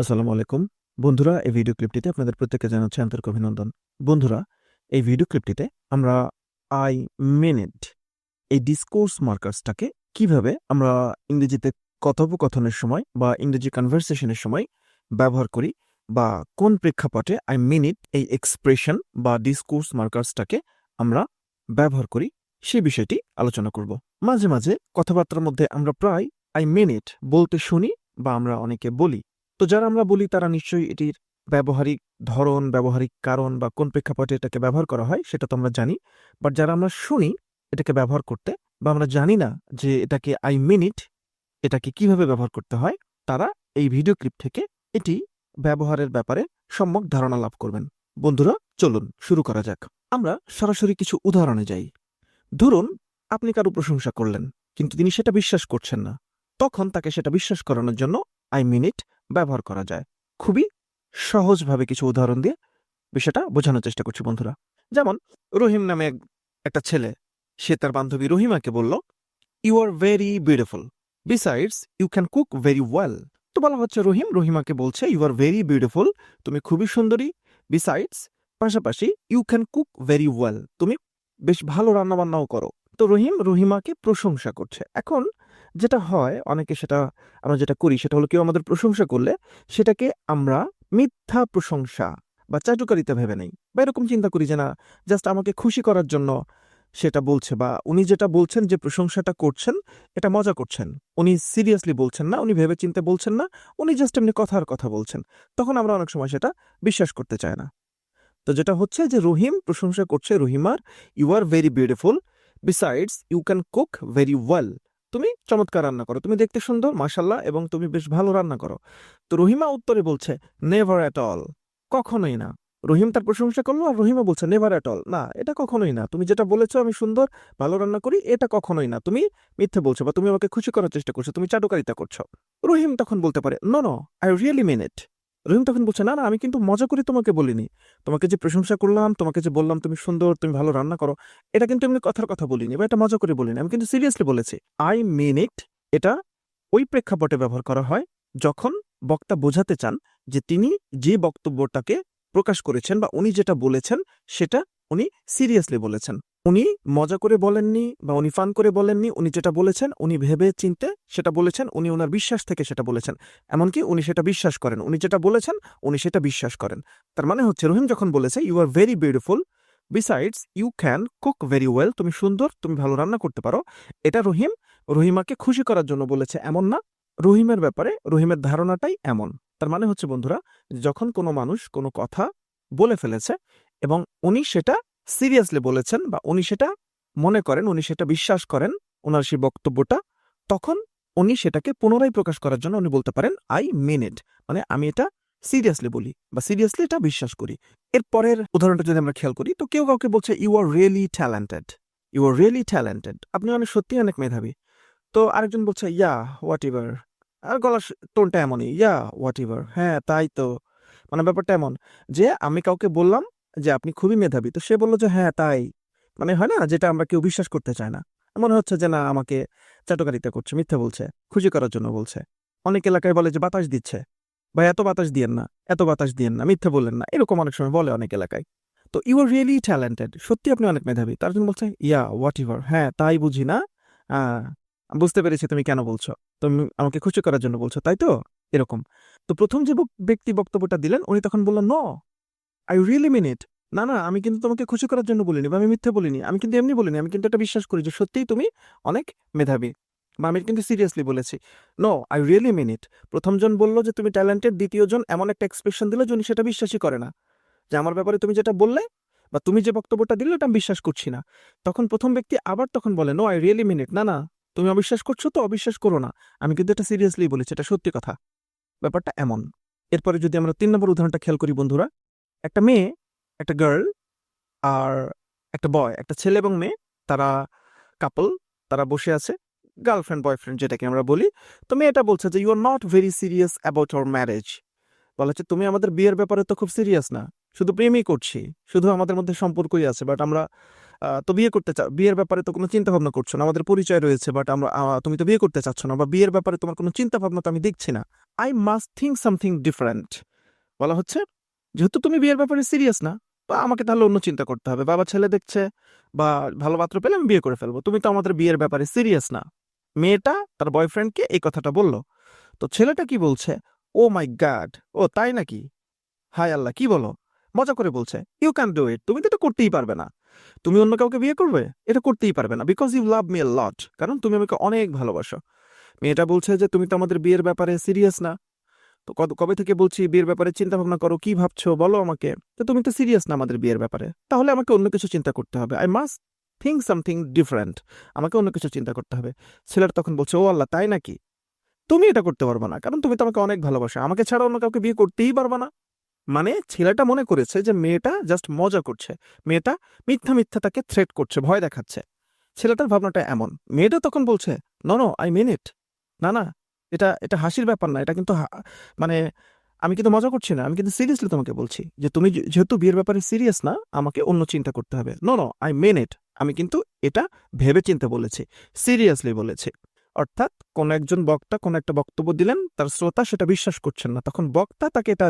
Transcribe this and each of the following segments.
আসসালামু আলাইকুম। বন্ধুরা, এই ভিডিও ক্লিপটিতে আপনাদের প্রত্যেককে জানাচ্ছি আন্তরিক অভিনন্দন। বন্ধুরা, এই ভিডিও ক্লিপটিতে আমরা আই মিনিট, এই ডিসকোর্স মার্কার্সটাকে কীভাবে আমরা ইংরেজিতে কথোপকথনের সময় বা ইংরেজি কনভারসেশনের সময় ব্যবহার করি বা কোন প্রেক্ষাপটে আই মিনিট এই এক্সপ্রেশন বা ডিসকোর্স মার্কার্সটাকে আমরা ব্যবহার করি, সে বিষয়টি আলোচনা করব। মাঝে মাঝে কথাবার্তার মধ্যে আমরা প্রায় আই মিনিট বলতে শুনি বা আমরা অনেকে বলি। তো যারা আমরা বলি, তারা নিশ্চয়ই এটির ব্যবহারিক ধরন, ব্যবহারিক কারণ বা কোন প্রেক্ষাপটে এটাকে ব্যবহার করা হয়, সেটা তো আমরা জানি। বাট যারা আমরা শুনি এটাকে ব্যবহার করতে বা আমরা জানি না যে এটাকে আই মিনিট এটাকে কীভাবে ব্যবহার করতে হয়, তারা এই ভিডিও ক্লিপ থেকে এটি ব্যবহারের ব্যাপারে সম্যক ধারণা লাভ করবেন। বন্ধুরা, চলুন শুরু করা যাক। আমরা সরাসরি কিছু উদাহরণে যাই। ধরুন, আপনি কারও প্রশংসা করলেন, কিন্তু তিনি সেটা বিশ্বাস করছেন না। তখন তাকে সেটা বিশ্বাস করানোর জন্য আই মিনিট ব্যবহার করা যায়। খুবই সহজভাবে কিছু উদাহরণ দিয়ে বিষয়টা বোঝানোর চেষ্টা করছি, বন্ধুরা। যেমন, রহিম নামে একটা ছেলে, সে তার বান্ধবী রহিমাকে বলল you are very beautiful besides you can cook very well তো বলা হচ্ছে, রহিম, রহিমাকে বলছে ইউ আর ভেরি বিউটিফুল তুমি খুবই সুন্দরী। বিসাইডস পাশাপাশি you can cook very well তুমি বেশ ভালো রান্নাবান্নাও করো। তো রহিম, রহিমাকে প্রশংসা করছে। এখন যেটা হয়, অনেকে সেটা আমরা যেটা করি সেটা হলো কেউ আমাদের প্রশংসা করলে সেটাকে আমরা মিথ্যা প্রশংসা বা চাটুকারিতা ভেবে নেই। বা এরকম চিন্তা করি যে না জাস্ট আমাকে খুশি করার জন্য সেটা বলছে বা উনি যেটা বলছেন, যে প্রশংসাটা করছেন, এটা মজা করছেন। উনি সিরিয়াসলি বলছেন না, উনি ভেবে চিন্তে বলছেন না, উনি জাস্ট এমনি কথার কথা বলছেন। তখন আমরা অনেক সময় সেটা বিশ্বাস করতে চাই না। তো যেটা হচ্ছে যে রহিম প্রশংসা করছে, রহিমার you are very beautiful besides you can cook very well তুমি চমৎকার রান্না করো, তুমি দেখতে সুন্দর মাশাল্লাহ এবং তুমি বেশ ভালো রান্না করো। তো রহিমা উত্তরে বলছে নেভার অ্যাট অল কখনোই না। রহিম তার প্রশংসা করল আর রহিমা বলছে নেভার অ্যাট অল না, এটা কখনোই না। তুমি যেটা বলেছ আমি সুন্দর, ভালো রান্না করি, এটা কখনোই না। তুমি মিথ্যে বলছো বা তুমি আমাকে খুশি করার চেষ্টা করছ, তুমি চাটুকারিতা করছ। রহিম তখন বলতে পারে no no I really mean it Rahim তখন বলছে, না না, আমি কিন্তু মজা করে তোমাকে বলিনি। তোমাকে যে প্রশংসা করলাম, তোমাকে যে বললাম, তুমি সুন্দর, তুমি ভালো রান্না করো, এটা কিন্তু এমনি কথার কথা বলিনি বা এটা মজা করে বলিনি। আমি কিন্তু সিরিয়াসলি বলেছি আই মিন ইট এটা ওই প্রেক্ষাপটে ব্যবহার করা হয় যখন বক্তা বোঝাতে চান যে তিনি যে বক্তব্যটাকে প্রকাশ করেছেন বা উনি যেটা বলেছেন, সেটা উনি সিরিয়াসলি বলেছেন। উনি মজা করে বলেননি বা উনি ফান করে বলেননি, উনি যেটা বলেছেন, উনি ভেবে চিনতে সেটা বলেছেন, উনি ওনার বিশ্বাস থেকে সেটা বলেছেন। এমনকি উনি সেটা বিশ্বাস করেন, উনি যেটা বলেছেন, উনি সেটা বিশ্বাস করেন। তার মানে হচ্ছে রহিম যখন বলেছে you are very beautiful besides you can cook very well তুমি সুন্দর, তুমি ভালো রান্না করতে পারো। এটা রহিম, রহিমাকে খুশি করার জন্য বলেছে, এমন না। রহিমের ব্যাপারে, রহিমের ধারণাটাই এমন। তার মানে হচ্ছে বন্ধুরা, যখন কোনো মানুষ কোনো কথা বলে ফেলেছে এবং উনি সেটা সিরিয়াসলি বলেছেন বা উনি সেটা মনে করেন, উনি সেটা বিশ্বাস করেন ওনার সেই বক্তব্যটা, তখন উনি সেটাকে পুনরায় প্রকাশ করার জন্য উনি বলতে পারেন, আই মিন ইট। মানে আমি এটা সিরিয়াসলি বলি বা সিরিয়াসলি এটা বিশ্বাস করি। এর পরের উদাহরণটা যদি আমরা খেয়াল করি, তো কেউ কাউকে বলছে you are really talented you are really talented আপনি অনেক সত্যি অনেক মেধাবী। তো আরেকজন বলছে ইয়া হোয়াট এভার আর গলার টোনটা এমনই ইয়া হোয়াট এভার হ্যাঁ তাই তো। মানে ব্যাপারটা এমন যে আমি কাউকে বললাম যে আপনি খুবই মেধাবী। তো সে বলল যে হ্যাঁ তাই। মানে হয় না? যেটা আমরা কেউ বিশ্বাস করতে চায় না। মনে হচ্ছে যে, না, আমাকে চাটকারিতা করছে, মিথ্যে বলছে, খুশি করার জন্য বলছে। অনেক এলাকায় বলে যে, বাতাস দিচ্ছে। বা এত বাতাস দিয়েন না, এত বাতাস দিয়েন না, মিথ্যে বললেন না। এরকম অনেক সময় বলে অনেক এলাকায়। তো ইউ আর রিয়েলি ট্যালেন্টেড সত্যি আপনি অনেক মেধাবী। তার জন্য বলছে ইয়া হোয়াট ইভার হ্যাঁ তাই বুঝি না। বুঝতে পেরেছি তুমি কেন বলছো? তুমি আমাকে খুশি করার জন্য বলছো, তাই তো? এরকম। তো প্রথম যে ব্যক্তি বক্তব্যটা দিলেন, উনি তখন বললেন no I really mean it না না, আমি কিন্তু তোমাকে খুশি করার জন্য বলিনি বা আমি মিথ্যে বলিনি। আমি কিন্তু এমনি বলিনি, আমি কিন্তু এটা বিশ্বাস করি যে সত্যিই তুমি অনেক মেধাবী। বা আমি কিন্তু সিরিয়াসলি বলেছি। No I really mean it প্রথমজন বলল যে তুমি ট্যালেন্টেড দ্বিতীয়জন এমন একটা এক্সপ্রেশন দিল যে উনি সেটা বিশ্বাসই করে না। যে আমার ব্যাপারে তুমি যেটা বললে বা তুমি যে বক্তব্যটা দিলে ওটা আমি বিশ্বাস করছি না। তখন প্রথম ব্যক্তি আবার তখন বলে no I really mean it না না, তুমি অবিশ্বাস করছ তো অবিশ্বাস করো না। আমি কিন্তু এটা সিরিয়াসলি বলেছি, এটা সত্যি কথা। ব্যাপারটা এমন। এরপরে যদি আমরা তিন নম্বর উদাহরণটা খেয়াল করি বন্ধুরা একটা মেয়ে, একটা গার্ল আর একটা বয় একটা ছেলে এবং মেয়ে, তারা কাপল তারা বসে আছে গার্লফ্রেন্ড বয়ফ্রেন্ড যেটাকে আমরা বলি। তো মেয়েটা বলছে যে you are not very serious about our marriage বলা হচ্ছে, তুমি আমাদের বিয়ের ব্যাপারে তো খুব সিরিয়াস না। শুধু প্রেমই করছি। শুধু আমাদের মধ্যে সম্পর্কই আছে বাট আমরা তো বিয়ে করতে চাও বিয়ের ব্যাপারে তো কোনো চিন্তা ভাবনা করছ না। আমাদের পরিচয় রয়েছে বাট আমরা তুমি তো বিয়ে করতে চাচ্ছ না বা বিয়ের ব্যাপারে তোমার কোনো চিন্তা ভাবনা তো আমি দেখছি না। I must think something different বলা হচ্ছে যেহেতু তুমি বিয়ের ব্যাপারে সিরিয়াস না, বা আমাকে তাহলে অন্য চিন্তা করতে হবে। বাবা ছেলে দেখছে, বা ভালো পাত্র পেলে আমি বিয়ে করে ফেলব। তুমি তো আমাদের বিয়ের ব্যাপারে সিরিয়াস না। মেয়েটা তার বয়ফ্রেন্ডকে এই কথাটা বলল। তো ছেলেটা কি বলছে? ও মাই গাড ও, তাই নাকি? হায় আল্লাহ, কি বলো? মজা করে বলছে ইউ ক্যান ডু ইট তুমি তো এটা করতেই পারবে না। তুমি অন্য কাউকে বিয়ে করবে? এটা করতেই পারবে না because you love me a lot কারণ তুমি আমাকে অনেক ভালোবাসো। মেয়েটা বলছে যে, তুমি তো আমাদের বিয়ের ব্যাপারে সিরিয়াস না। তো কবে থেকে বলছি বিয়ের ব্যাপারে চিন্তা ভাবনা করো, কি ভাবছ, বলো আমাকে। তো তুমি তো সিরিয়াস না আমাদের বিয়ের ব্যাপারে। তাহলে আমাকে অন্য কিছু চিন্তা করতে হবে। I must think something different আমাকে অন্য কিছু চিন্তা করতে হবে। ছেলেটা তখন বলছে, ও আল্লাহ, তাই নাকি? তুমি এটা করতে পারবে না, কারণ তুমি তো আমাকে অনেক ভালোবাসো। আমাকে ছাড়া অন্য কাউকে বিয়ে করতেই পারবে না। মানে ছেলেটা মনে করেছে যে মেয়েটা জাস্ট মজা করছে। মেয়েটা মিথ্যা মিথ্যা তাকে থ্রেট করছে, ভয় দেখাচ্ছে। ছেলেটার ভাবনাটা এমন। মেয়েটা তখন বলছে no no I mean it না না এটা এটা হাসির ব্যাপার না, এটা কিন্তু মানে আমি কিন্তু মজা করছি না, আমি কিন্তু সিরিয়াসলি তোমাকে বলছি যে তুমি যেহেতু বিয়ের ব্যাপারে সিরিয়াস না, আমাকে অন্য চিন্তা করতে হবে। No no I mean it আমি কিন্তু এটা ভেবে চিন্তে বলেছি সিরিয়াসলি বলেছি। অর্থাৎ কোন একজন বক্তা, কোন একটা বক্তব্য দিলেন, তার শ্রোতা সেটা বিশ্বাস করছেন না, তখন বক্তা তাকে এটা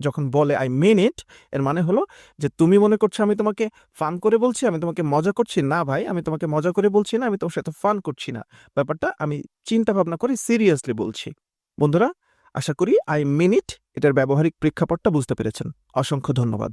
যখন বলে আই মেন ইট এর মানে হলো যে তুমি মনে করছ আমি তোমাকে ফান করে বলছি, আমি তোমাকে মজা করছি। না ভাই, আমি তোমাকে মজা করে বলছি না, আমি তোমার সাথে ফান করছি না। ব্যাপারটা আমি চিন্তা ভাবনা করে সিরিয়াসলি বলছি। বন্ধুরা, আশা করি আই মিনিট এটার ব্যবহারিক প্রেক্ষাপটটা বুঝতে পেরেছেন। অসংখ্য ধন্যবাদ।